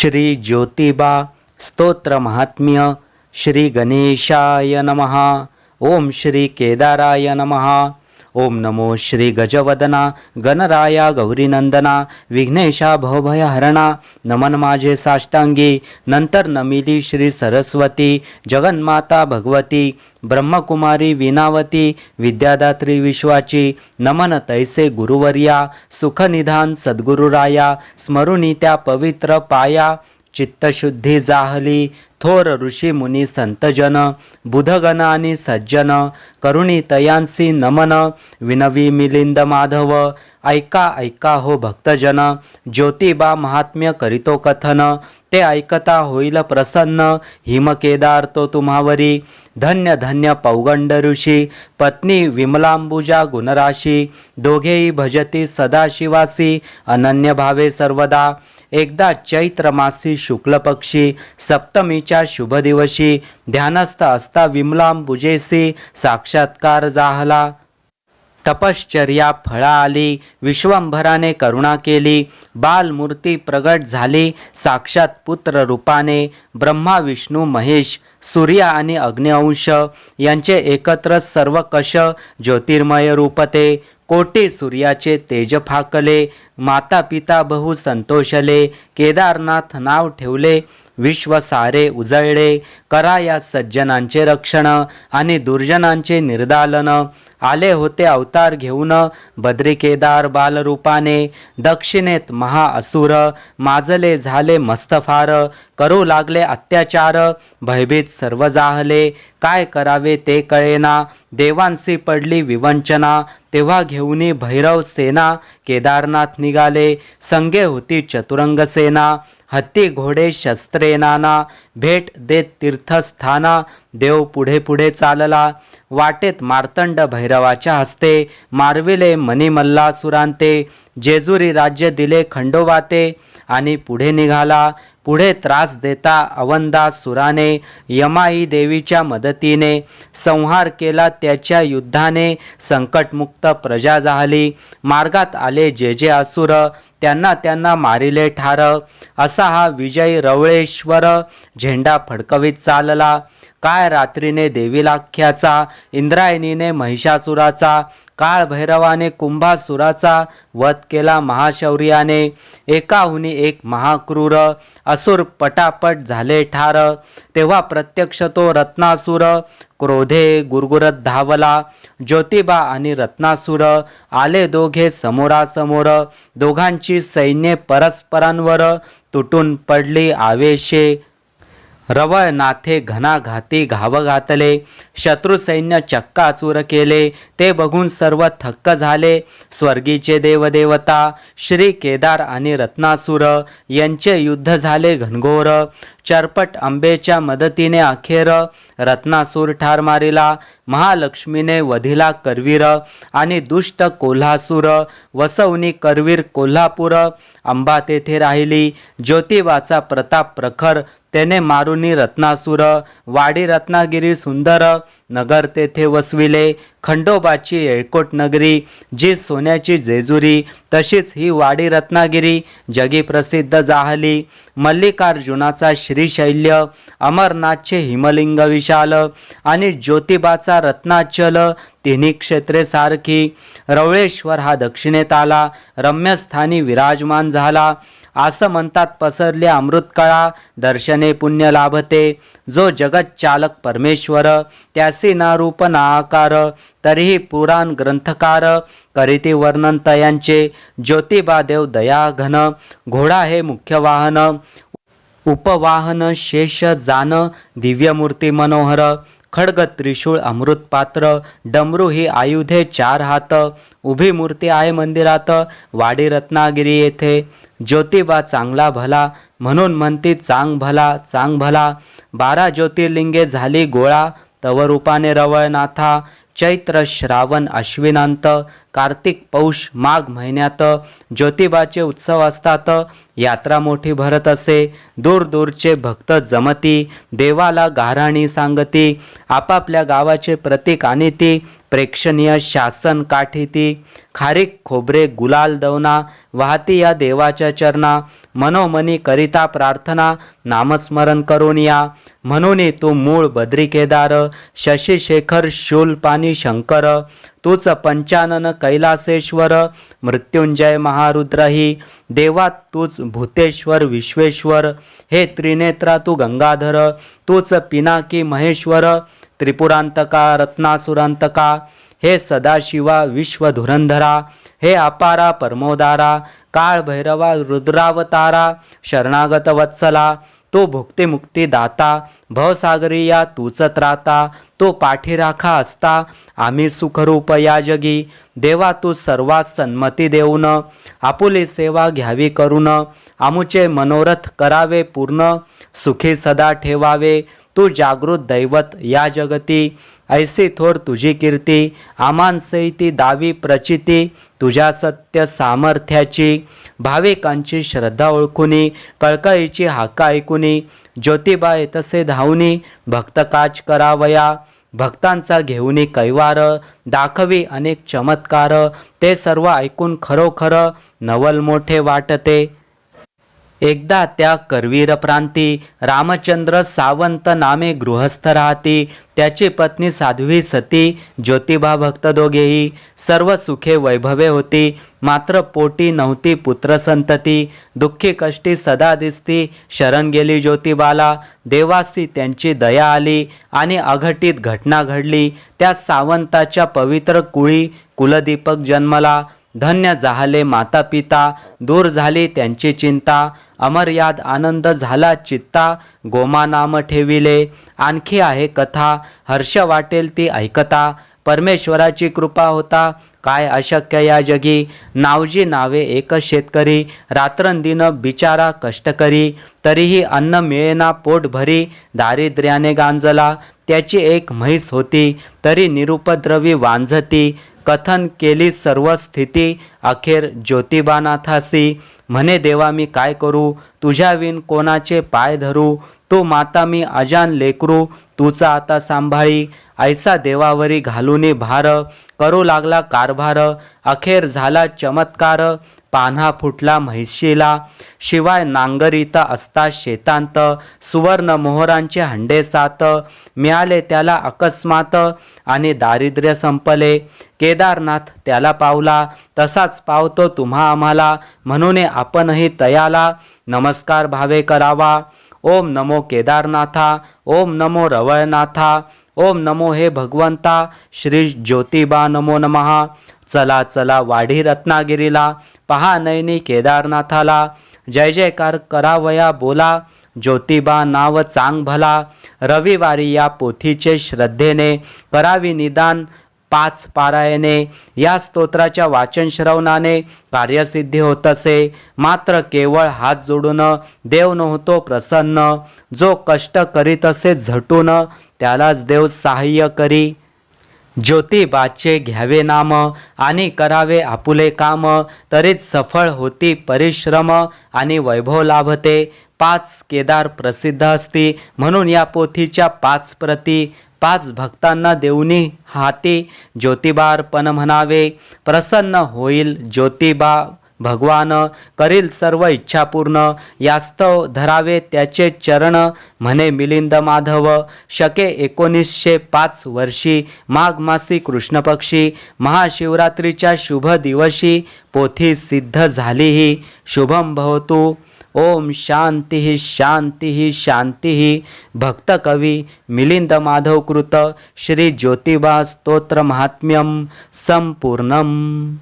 श्री ज्योतिबा स्तोत्र महात्म्य श्री गणेशाय नमः। ओम श्री केदाराय नमः। ओम नमो श्री गजवदना गणराया गौरीनंदना विघ्नेशा भवभयहरणा नमन माझे साष्टांगी नंतर नमिली श्री सरस्वती जगन्माता भगवती ब्रह्मकुमारी विनावती विद्यादात्री विश्वाची नमन तैसे गुरुवर्या सुखनिधान सद्गुरुराया स्मरुनी त्या पवित्र पाया चित्तशुद्धी जाहली थोर ऋषी मुनी संतजन बुधगण आणि सज्जन करुणी तयांसी नमन विनवी मिलिंद माधव ऐका ऐका हो भक्तजन ज्योतिबा महात्म्य करितो कथन ते ऐकता होईल प्रसन्न हिमकेदार तो तुम्हावरी धन्य धन्य पौगंड ऋषी पत्नी विमलांबुजा गुणराशी दोघेही भजती सदाशिवासी अनन्य भावे सर्वदा एकदा चैत्र मासी शुक्ल पक्षी सप्तमीच्या शुभ दिवशी ध्यानस्थ असता विमलाम विमलांबुजेसी साक्षात्कार जाहला। तपश्चर्या फळा आली विश्वंभराने करुणा केली बालमूर्ती प्रगट झाली साक्षात पुत्र रूपाने ब्रह्मा विष्णू महेश सूर्य आणि अग्निअंश यांचे एकत्र सर्व कश ज्योतिर्मय रूपते। कोटे सूर्याचे तेज फाकले माता पिता बहु संतोषले केदारनाथ नाव ठेवले विश्व सारे उजळले. करा या सज्जनांचे रक्षण आणि दुर्जनांचे निर्दालन. आले होते अवतार घेऊन बद्रिकेदार बालरूपाने. दक्षिणेत महाअसुर. माजले झाले मस्तफार. करू लागले अत्याचार. भयभीत सर्व जाहले. काय करावे ते कळेना. देवांसी पडली विवंचना. तेव्हा घेऊनी भैरव सेना केदारनाथ निघाले. संगे होती चतुरंग सेना. हत्ती घोडे शस्त्रे नाना भेट देत तीर्थस्थाना देव पुढे पुढे चालला. वाटेत मार्तंड भैरवाच्या हस्ते मारविले मणिमल्लासुरांते जेजुरी राज्य दिले खंडोबाते आणि पुढे निघाला. पुढे त्रास देता अवंदा सुराने यमाई देवीच्या मदतीने संहार केला त्याच्या युद्धाने संकटमुक्त प्रजा झाली. मार्गात आले जे जे असुर त्यांना त्यांना मारिले ठार. असा हा विजय रवळेश्वर झेंडा फडकवीत चालला. काय रात्रीने देवीलाख्याचा इंद्रायणीने महिषासुराचा काळभैरवाने कुंभासुराचा वध केला महाशौर्याने एकाहुनी एक महाक्रूर असुर पटापट झाले ठार तेव्हा प्रत्यक्ष तो रत्नासुर क्रोधे गुरगुरत धावला ज्योतिबा आणि रत्नासुर आले दोघे समोरासमोर दोघांची सैन्ये परस्परांवर तुटून पडली आवेशे. रवळ नाथे घनाघाती घाव घातले शत्रू सैन्य चक्काचूर केले. ते बघून सर्व थक्क झाले. स्वर्गीचे देवदेवता श्री केदार आणि रत्नासुर यांचे युद्ध झाले घनघोर. चरपट आंबेच्या मदतीने अखेर रत्नासूर ठार मारिला. महालक्ष्मीने वधिला करवीर आणि दुष्ट कोल्हासूर वसवनी करवीर कोल्हापूर. अंबा तेथे राहिली. ज्योतिबाचा प्रताप प्रखर त्याने मारुनी रत्नासूर वाडी रत्नागिरी सुंदर नगर तेथे वसविले. खंडोबाची येळकोट नगरी जी सोन्याची जेजुरी तशीच ही वाडी रत्नागिरी जगी प्रसिद्ध जाहली. मल्लिकार्जुनाचा श्रीशैल्य अमरनाथचे हिमलिंग विशाल आणि ज्योतिबाचा रत्नाचल तिन्ही क्षेत्रे सारखी रवळेश्वर हा दक्षिणेत आला. रम्यस्थानी विराजमान झाला. असं म्हणतात पसरले अमृतकळा दर्शने पुण्य लाभते. जो जगत चालक परमेश्वर त्यासी ना रूप ना आकार तरीही पुराण ग्रंथकार करीती वर्णन तयांचे ज्योतिबादेव दया घन घोडा हे मुख्य वाहन उपवाहन शेष जान दिव्यमूर्ती मनोहर खड्ग त्रिशूळ अमृतपात्र डमरू ही आयुधे चार हात उभी मूर्ती आहे मंदिरात वाडी रत्नागिरी येथे. ज्योतिबा चांगला भला म्हणून म्हणती चांग भला चांग भला. बारा ज्योतिर्लिंगे झाली गोळा तवरूपाने रवळनाथा. चैत्र श्रावण अश्विनांत कार्तिक पौष माघ महिन्यात. ज्योतिबाचे उत्सव असतात यात्रा मोठी भरत असे. दूर दूरचे भक्त जमती. देवाला गाराणी सांगती. आपापल्या गावाचे प्रतीक आणि ती प्रेक्षणीय शासन काठीती. खारीक खोबरे गुलाल दवना. वाहती या देवाच्या चरणा. मनोमनी करिता प्रार्थना. नामस्मरण करून या. म्हणून तू मूळ बद्रिकेदार. शशी शेखर शूलपाणी शंकर. तूच पंचानन कैलासेश्वर मृत्युंजय महारुद्रही देवा तूच भूतेश्वर विश्वेश्वर हे त्रिनेत्रा तू गंगाधर तूच पिनाकी महेश्वर त्रिपुरांतका रत्नासुरांतका हे सदाशिवा विश्वधुरंधरा हे अपारा परमोदारा काळभैरवा रुद्रावतारा शरणागत वत्सला तो भुक्तिमुक्ती दाता भवसागरी या तूच त्राता तो पाठीराखा असता. आम्ही सुखरूप या जगी. देवा तू सर्वात सन्मती देऊन आपुली सेवा घ्यावी करून आमुचे मनोरथ करावे पूर्ण. सुखी सदा ठेवावे. तू जागृत दैवत या जगती. ऐसी थोर तुझी कीर्ती. आमांसैती दावी प्रचिती. तुझ्या सत्य सामर्थ्याची. भाविकांची श्रद्धा ओळखुनी कळकळीची हाका ऐकुनी ज्योतिबा तसे धावनी भक्तकाच करावया. भक्तांचा घेऊन कैवार दाखवी अनेक चमत्कार ते सर्व ऐकून खरोखर नवल मोठे वाटते. एकदा त्या करवीर प्रांती रामचंद्र सावंत नामे गृहस्थ राहती. त्याची पत्नी साध्वी सती ज्योतिबा भक्त दोघेही सर्व सुखे वैभवे होती. मात्र पोटी नव्हती पुत्रसंतती दुःखी कष्टी सदा दिसती. शरण गेली ज्योतिबाला. देवासी त्यांची दया आली आणि अघटित घटना घडली. त्या सावंताच्या पवित्र कुळी कुलदीपक जन्मला. धन्य झाले माता पिता दूर झाली त्यांची चिंता अमर्याद आनंद झाला चित्ता गोमानाम ठेविले. आणखी आहे कथा हर्ष वाटेल ती ऐकता. परमेश्वराची कृपा होता काय अशक्य या जगी? नावजी नावे एक शेतकरी रात्रंदिन बिचारा कष्टकरी तरीही अन्न मिळेना पोट भरी दारिद्र्याने गांजला. त्याची एक म्हैस होती तरी निरुपद्रवी वांझती कथन केली सर्व स्थिती. अखेर ज्योतिबानाथासी म्हणे देवा मी काय करू? तुझ्या विन कोणाचे पाय धरू? तो माता मी अजान लेकरू तुचा आता सांभाळी. ऐसा देवावरी घालूनी भार करू लागला कारभार. अखेर झाला चमत्कार. पान्हा फुटला म्हैशीला. शिवाय नांगरिता असता शेतांत. सुवर्ण मोहरांचे हंडे सात. मिळाले त्याला अकस्मात. आणि दारिद्र्य संपले. केदारनाथ त्याला पावला. तसाच पावतो तुम्हा आम्हाला. म्हणून आपणही तयाला. नमस्कार भावे करावा. ओम नमो केदारनाथा. ओम नमो रवळनाथा. ओम नमो हे भगवंता. श्री ज्योतिबा नमो नमहा चला चला वाढी रत्नागिरीला. पहा नयनी केदारनाथाला. जय जयकार करावया बोला. ज्योतिबा नाव चांग भला. रविवारी या पोथीचे श्रद्धेने करावी निदान पाच पारायणे. या स्तोत्राच्या वाचन श्रवणाने कार्यसिद्धी होत असे. मात्र केवळ हात जोडून देव नव्हतो प्रसन्न. जो कष्ट करीत असे झटून त्यालाच देव सहाय्य करी. ज्योतिबाचे घ्यावे नाम आणि करावे आपुले काम. तरीच सफळ होती परिश्रम आणि वैभव लाभते. पाच केदार प्रसिद्ध असती म्हणून या पोथीच्या पाच प्रती. पाच भक्तांना देऊनी हाती. ज्योतिबार्पण म्हणावे प्रसन्न होईल ज्योतिबा. भगवान करील सर्व इच्छा पूर्ण. यास्तव धरावे त्याचे चरण. म्हणे मिलिंद माधव शके एकोणीसशे पाच वर्षी. माघ मासी महाशिवरात्रीच्या शुभ दिवशी पोथी सिद्ध झालीही. शुभम भवतु. ओम शांती शांती शांती. भक्तकवी मिलिंद माधव कृत. श्री ज्योतिबा स्तोत्र महात्म्यम संपूर्णम.